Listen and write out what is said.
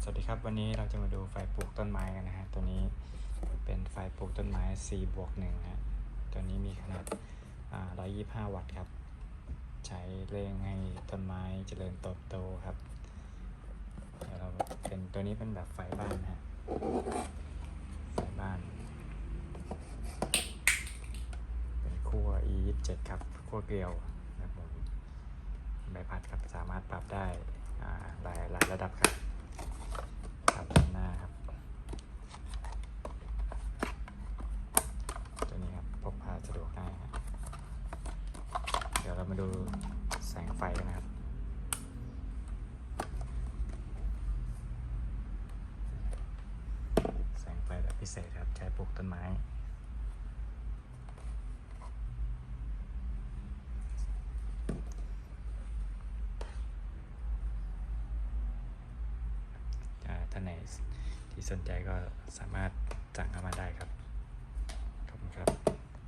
สวัสดีครับวันนี้เราจะมาดูไฟปลูกต้นไม้กันนะฮะตัวนี้เป็นไฟปลูกต้นไม้4บวก1ฮะตัวนี้มีขนาดอ่า125 วัตต์ครับ ใช้เร่งให้ต้นไม้เจริญเติบโตครับเดี๋ยวเราเป็นตัวนี้เป็นแบบไฟบ้านนะฮะไฟบ้าน เป็นขั้ว e 2 7ครับขั้วเกลียวนะครับผมใบพัดครับสามารถปรับได้หลายหลายระดับครับด้านหน้าครับ ตัวนี้ครับพกพาสะดวกง่ายครับ เรามาดูแสงไฟกันนะครับ แสงไฟแบบพิเศษครับ ใช้ปลูกต้นไม้อ่าท่านไหนที่สนใจก็สามารถสั่งเข้ามาได้ครับ